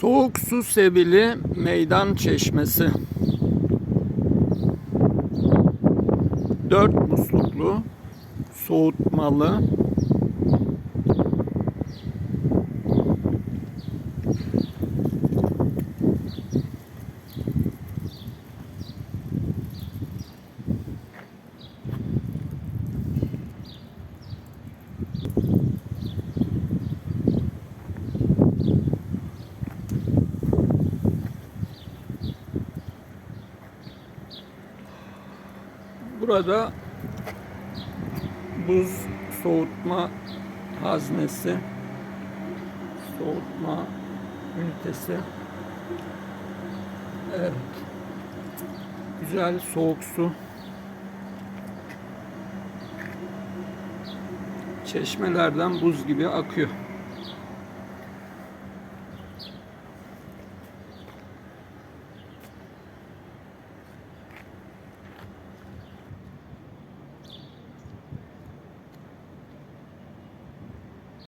Soğuk su sevili meydan çeşmesi. Dört musluklu, soğutmalı. Burada buz soğutma haznesi, soğutma ünitesi. Evet. Güzel soğuk su. Çeşmelerden buz gibi akıyor.